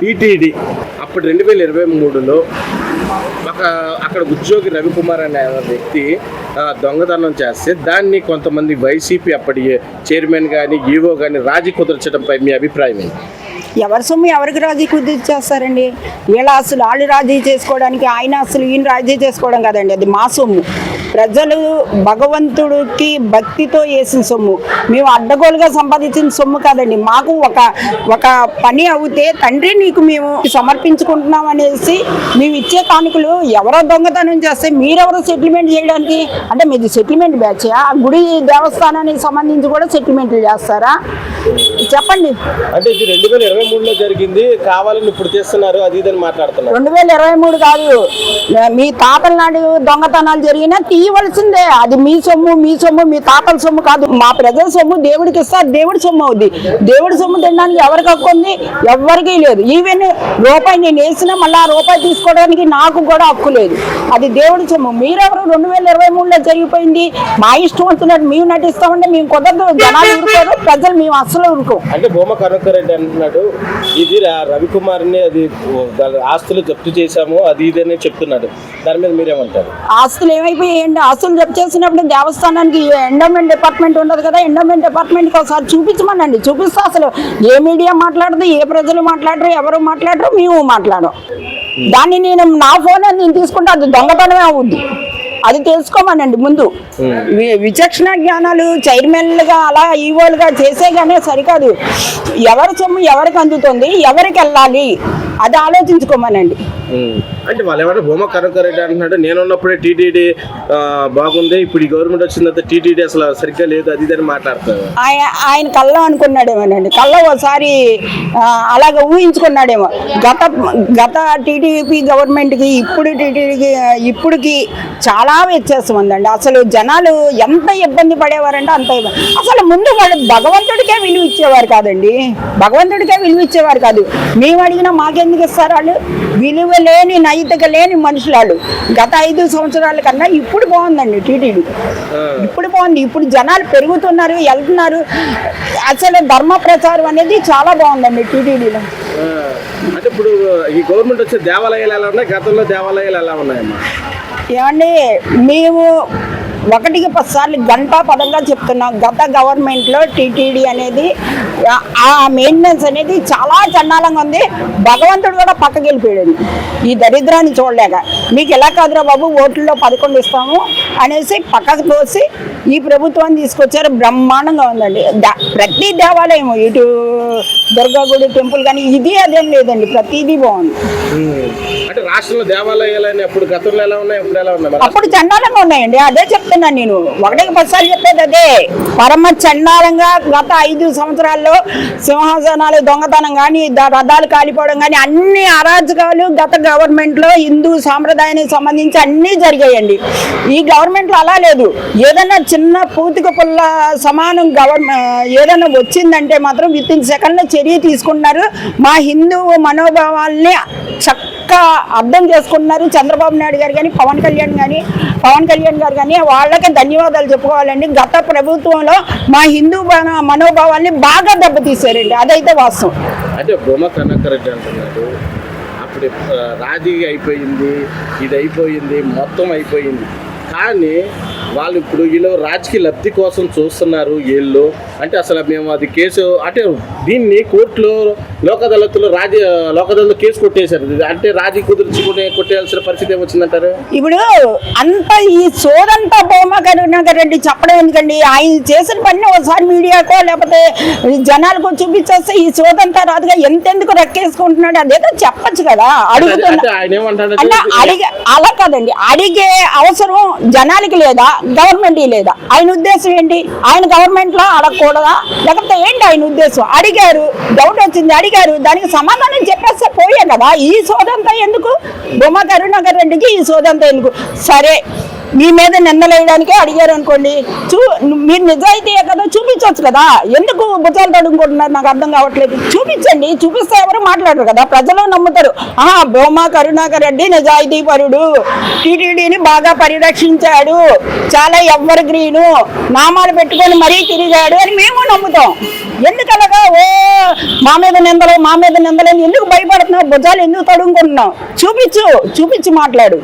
TTD అప్పుడు రెండు వేల ఇరవై మూడులో ఒక అక్కడ ఉద్యోగి రవికుమార్ అనే వ్యక్తి దొంగతనం చేస్తే దాన్ని కొంతమంది వైసీపీ అప్పటి చైర్మన్ కానీ ఈవో కానీ రాజీ కుదర్చడంపై మీ అభిప్రాయం ఏంటి? ఎవరి సొమ్ము ఎవరికి రాజీ కుదిరి చేస్తారండి వీళ్ళ ఆస్తులు వాళ్ళు రాజీ చేసుకోవడానికి ఆయన ఆస్తులు ఈయన రాజీ చేసుకోవడం కదండి అది మా సొమ్ము. ప్రజలు భగవంతుడికి భక్తితో వేసిన సొమ్ము. మేము అడ్డగోలుగా సంపాదించిన సొమ్ము కాదండి మాకు ఒక ఒక పని అవుతే తండ్రి నీకు మేము సమర్పించుకుంటున్నాం అనేసి మేము ఇచ్చే కానుకలు ఎవరో దొంగతనం చేస్తే మీరెవరో సెటిల్మెంట్ చేయడానికి? అంటే మీది సెటిల్మెంట్ బ్యాచ్ ఆ? గుడి దేవస్థానానికి సంబంధించి కూడా సెటిల్మెంట్లు చేస్తారా? చెప్పండి. అంటే ఇది రెండు వేల ఇరవై మూడులో జరిగింది. కావాలని ఇప్పుడు తీస్తున్నారు అది ఇదని మాట్లాడుతున్నారు. రెండు వేల ఇరవై మూడు కాదు. మీ తాతల నాడు దొంగతనాలు జరిగినా తీయవలసిందే. అది మీ సొమ్ము మీ సొమ్ము మీ తాతల సొమ్ము కాదు. మా ప్రజల సొమ్ము దేవుడికి ఇస్తే అది దేవుడి సొమ్ము అవుద్ది. దేవుడి సొమ్ము తినడానికి ఎవరికి హక్కు ఉంది? ఎవరికీ లేదు. ఈవెన్ రూపాయి నేను వేసినా మళ్ళీ ఆ రూపాయి తీసుకోవడానికి నాకు కూడా హక్కు లేదు. అది దేవుడి సొమ్ము మీరెవరు? రెండు వేల ఇరవై మూడులో జరిగిపోయింది. మా ఇష్టం వచ్చినట్టు మేము నటిస్తామంటే మేము కుదరదు. జనాలు ఊరుకోరు ప్రజలు మేము అస్సలు ఊరుకోం అంటే భూమ కరుణాకర్ రెడ్డి అంటున్నాడు ఇది రవికుమార్ని అది ఆస్తులు జప్తు చేశాము అది ఇది అని చెప్తున్నాడు. దాని మీద మీరేమంటారు? ఆస్తులు ఏమైపోయాయండి? ఆస్తులు జప్తు చేసినప్పుడు దేవస్థానానికి ఎండోమెంట్ డిపార్ట్మెంట్ ఉండదు కదా ఎండోమెంట్ డిపార్ట్మెంట్కి ఒకసారి చూపించమనండి. చూపిస్తే అసలు ఏ మీడియా మాట్లాడదు ఏ ప్రజలు మాట్లాడరు ఎవరు మాట్లాడరు మేము మాట్లాడం దాన్ని నేను నా ఫోన్ నేను తీసుకుంటే అది దొంగతనమే అవుద్ది. అది తెలుసుకోమనండి ముందు. విచక్షణ జ్ఞానాలు చైర్మన్లుగా అలా ఈవోలుగా చేసేగానే సరికాదు. ఎవరి సొమ్ము ఎవరికి అందుతుంది ఎవరికి వెళ్ళాలి అది ఆలోచించుకోమనండి. అంటే వాళ్ళు ఏమంటే భూమ రెడ్డి అంటున్నాడు. నేను ఉన్నప్పుడే టీటీడీ బాగుంది. ఇప్పుడు ఈ గవర్నమెంట్ వచ్చిన తర్వాత టీటీడీ అసలు సరిగ్గా లేదు అది ఇది అని మాట్లాడతారు. ఆయన కళ్ళ అనుకున్నాడేమోనండి. కళ్ళ ఒకసారి అలాగ ఊహించుకున్నాడేమో. గత గత టీడీపీ గవర్నమెంట్కి ఇప్పుడు టీటీడీకి ఇప్పుడుకి చాలా వ్యత్యాసం ఉందండి. అసలు జనాలు ఎంత ఇబ్బంది పడేవారంటే అంత ఇబ్బంది. అసలు ముందు వాళ్ళు భగవంతుడికే విలువ ఇచ్చేవారు కాదండి. భగవంతుడికే విలువ ఇచ్చేవారు కాదు. మేము అడిగినా మాకెందుకు ఇస్తారు వాళ్ళు? విలువ లేని నైతిక లేని మనుషులు వాళ్ళు. గత ఐదు సంవత్సరాల కన్నా ఇప్పుడు బాగుందండి టీటీడీ. ఇప్పుడు బాగుంది. ఇప్పుడు జనాలు పెరుగుతున్నారు వెళ్తున్నారు. అసలు ధర్మ ప్రచారం అనేది చాలా బాగుందండి టీటీడీలో. ఇప్పుడు ఈ గవర్నమెంట్ వచ్చే దేవాలయాలు ఎలా ఉన్నాయి? గతంలో దేవాలయాలు ఎలా ఉన్నాయమ్మా? ఏమండి మేము ఒకటికి పది సార్లు గంటా పదంగా చెప్తున్నాం. గత గవర్నమెంట్లో టీటీడీ అనేది ఆ- మెయింటెనెన్స్ అనేది చాలా చండాలంగా ఉంది. భగవంతుడు కూడా పక్కకి వెళ్ళిపోయాడు. ఈ దరిద్రాన్ని చూడలేక. మీకు ఎలా కాదురా బాబు ఓట్లలో పదకొండు ఇస్తాము అనేసి పక్కకు పోసి ఈ ప్రభుత్వాన్ని తీసుకొచ్చారు. బ్రహ్మాండంగా ఉందండి. ప్రతి దేవాలయం ఇటు దుర్గా గుడి టెంపుల్ కానీ ఇది అదేం లేదండి ప్రతిదీ బాగుంది. అంటే రాష్ట్రంలో అప్పుడు గతంలో ఎలా ఉన్నాయి ఇప్పుడు ఎలా ఉన్నాయి మరి? అప్పుడు చండాలంగా ఉన్నాయండి అదే చెప్తున్నాను నేను. ఒకటికి పదిసార్లు చెప్పేది అదే. పరమ చండాలంగా గత ఐదు సంవత్సరాల్లో సింహాసనాలు దొంగతనం కానీ రథాలు కాలిపోవడం కానీ అన్ని అరాజకాలు గత గవర్నమెంట్లో హిందూ సాంప్రదాయానికి సంబంధించి అన్నీ జరిగాయండి. ఈ గవర్నమెంట్లో అలా లేదు. ఏదైనా చిన్న పూతిక పుల్ల సమానం గవర్నమెంట్ ఏదైనా వచ్చిందంటే మాత్రం విత్ ఇన్ సెకండ్లో చర్య తీసుకుంటున్నారు. మా హిందూ మనోభావాల్ని చక్కగా అర్థం చేసుకుంటున్నారు. చంద్రబాబు నాయుడు గారు కానీ పవన్ కళ్యాణ్ కానీ పవన్ కళ్యాణ్ గారు కానీ వాళ్ళకి ధన్యవాదాలు చెప్పుకోవాలండి. గత ప్రభుత్వంలో మా హిందూ మన- మనోభావాల్ని బాగా దెబ్బతీశారండి. అదైతే వాస్తవం. అంటే బొమ్మ కనకర్ అంటున్నాడు. అప్పుడు రాజీ అయిపోయింది ఇది అయిపోయింది మొత్తం అయిపోయింది. కానీ వాళ్ళు ఇప్పుడు వీళ్ళు రాజకీయ లబ్ధి కోసం చూస్తున్నారు వీళ్ళు. అంటే అసలు మేము అది కేసు అంటే దీన్ని కోర్టులో లోక్ అదాలత్లో రాజ లోక్ అదాలత్లో కేసు కొట్టేశారు. అంటే రాజీ కుదుర్చుకునే కొట్టేయాల్సిన పరిస్థితి ఏమొచ్చిందంటారు? ఇప్పుడు అంత ఈ సోదంతా బొమ్మ కరుణాకర్ రెడ్డి చెప్పడం ఎందుకండి? ఆయన చేసిన పని ఒకసారి మీడియాకో లేకపోతే జనాలకు చూపించేస్తే ఈ సోదంతా రాదుగా ఎంతెందుకు రెక్కేసుకుంటున్నాడు అదేదో చెప్పొచ్చు కదా అడుగుతున్నా. అడిగే అలా కాదండి. అడిగే అవసరం జనాలకి లేదా గవర్నమెంట్ లేదా? ఆయన ఉద్దేశం ఏంటి? ఆయన గవర్నమెంట్లో అడగకూడదా? లేకపోతే ఏంటి ఆయన ఉద్దేశం? అడిగారు డౌట్ వచ్చింది అడిగారు దానికి సమాధానం చెప్పేస్తే పోయే కదా. ఈ సోదంతా ఎందుకు? బొమ్మ కరుణాకర్ రెడ్డికి ఈ సోదంతా ఎందుకు? సరే మీ మీద నిందలేయడానికే అడిగారు అనుకోండి. చూ మీరు నిజాయితీయే కదా చూపించవచ్చు కదా. ఎందుకు భుజాలు తడుముకుంటున్నారు? నాకు అర్థం కావట్లేదు. చూపించండి చూపిస్తే ఎవరు మాట్లాడరు కదా. ప్రజలు నమ్ముతారు. ఆహా భూమా కరుణాకర్ రెడ్డి నిజాయితీ పరుడు. టీటీడీని బాగా పరిరక్షించాడు. చాలా ఎవ్వరు గ్రీను. నామాలు పెట్టుకొని మరీ తిరిగాడు అని మేము నమ్ముతాం. ఎందుకు మా మీద నిందలు మా మీద నిందలేని ఎందుకు భయపడుతున్నావు? భుజాలు ఎందుకు తడుముకుంటున్నావు చూపించు చూపించి మాట్లాడు.